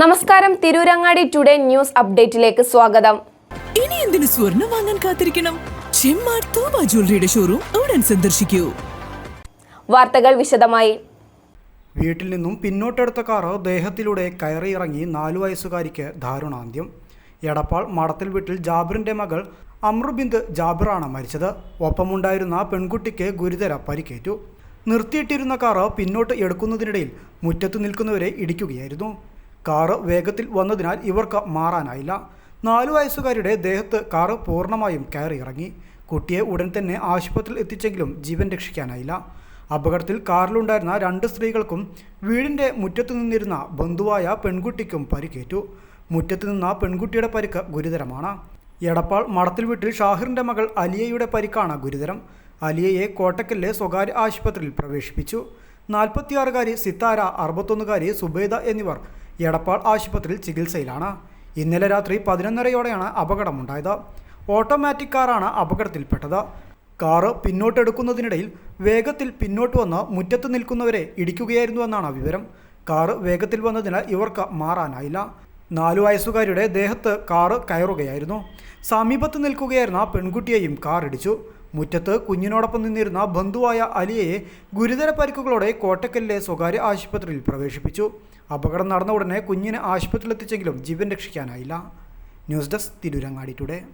നമസ്കാരം. Tirurangadi today news അപ്ഡേറ്റിലേക്ക് സ്വാഗതം. ഇനി എന്തിനു സ്വർണം വാങ്ങാൻ കാത്തിരിക്കണം? ചെമ്മാർ തൂബ ജ്വല്ലറിയുടെ ഷോറൂം ഉടൻ സന്ദർശിക്കൂ. വാർത്തകൾ വിശദമായി. വീട്ടിൽ നിന്നും പിന്നോട്ടെടുത്ത കാറ് ദേഹത്തിലൂടെ കയറിയിറങ്ങി നാലു വയസ്സുകാരിക്ക് ദാരുണാന്ത്യം. എടപ്പാൾ മടത്തിൽ വീട്ടിൽ ജാബിറിന്റെ മകൾ അമ്രുബിന്ദ് ജാബിറാണ് മരിച്ചത്. ഒപ്പമുണ്ടായിരുന്ന പെൺകുട്ടിക്ക് ഗുരുതര പരിക്കേറ്റു. നിർത്തിയിട്ടിരുന്ന കാറ് പിന്നോട്ട് എടുക്കുന്നതിനിടയിൽ മുറ്റത്ത് നിൽക്കുന്നവരെ ഇടിക്കുകയായിരുന്നു. കാറ് വേഗത്തിൽ വന്നതിനാൽ ഇവർക്ക് മാറാനായില്ല. നാലു വയസ്സുകാരുടെ ദേഹത്ത് കാറ് പൂർണമായും കയറി ഇറങ്ങി കുട്ടിയെ ഉടൻ തന്നെ ആശുപത്രിയിൽ എത്തിച്ചെങ്കിലും ജീവൻ രക്ഷിക്കാനായില്ല. അപകടത്തിൽ കാറിലുണ്ടായിരുന്ന രണ്ട് സ്ത്രീകൾക്കും വീടിന്റെ മുറ്റത്തു നിന്നിരുന്ന ബന്ധുവായ പെൺകുട്ടിക്കും പരിക്കേറ്റു. മുറ്റത്ത് നിന്ന പെൺകുട്ടിയുടെ പരിക്ക് ഗുരുതരമാണ്. എടപ്പാൾ മടത്തിൽ വീട്ടിൽ ഷാഹിറിന്റെ മകൾ അലിയയുടെ പരിക്കാണ് ഗുരുതരം. അലിയയെ കോട്ടക്കലിലെ സ്വകാര്യ ആശുപത്രിയിൽ പ്രവേശിപ്പിച്ചു. നാൽപ്പത്തിയാറുകാരി സിത്താര അറുപത്തൊന്നുകാരി സുബൈദ എന്നിവർ എടപ്പാൾ ആശുപത്രിയിൽ ചികിത്സയിലാണ്. ഇന്നലെ രാത്രി പതിനൊന്നരയോടെയാണ് അപകടമുണ്ടായത്. ഓട്ടോമാറ്റിക് കാറാണ് അപകടത്തിൽപ്പെട്ടത്. കാറ് പിന്നോട്ടെടുക്കുന്നതിനിടയിൽ വേഗത്തിൽ പിന്നോട്ട് വന്ന് മുറ്റത്ത് നിൽക്കുന്നവരെ ഇടിക്കുകയായിരുന്നുവെന്നാണ് വിവരം. കാറ് വേഗത്തിൽ വന്നതിനാൽ ഇവർക്ക് മാറാനായില്ല. നാലു വയസ്സുകാരിയുടെ ദേഹത്ത് കാറ് കയറുകയായിരുന്നു. സമീപത്ത് നിൽക്കുകയായിരുന്ന പെൺകുട്ടിയെയും കാർ ഇടിച്ചു മുറ്റത്ത് കുഞ്ഞിനോടൊപ്പം നിന്നിരുന്ന ബന്ധുവായ അലിയയെ ഗുരുതര പരിക്കുകളോടെ കോട്ടക്കലിലെ സ്വകാര്യ ആശുപത്രിയിൽ പ്രവേശിപ്പിച്ചു. അപകടം നടന്ന ഉടനെ കുഞ്ഞിനെ ആശുപത്രിയിലെത്തിച്ചെങ്കിലും ജീവൻ രക്ഷിക്കാനായില്ല. News desk Tirurangadi today.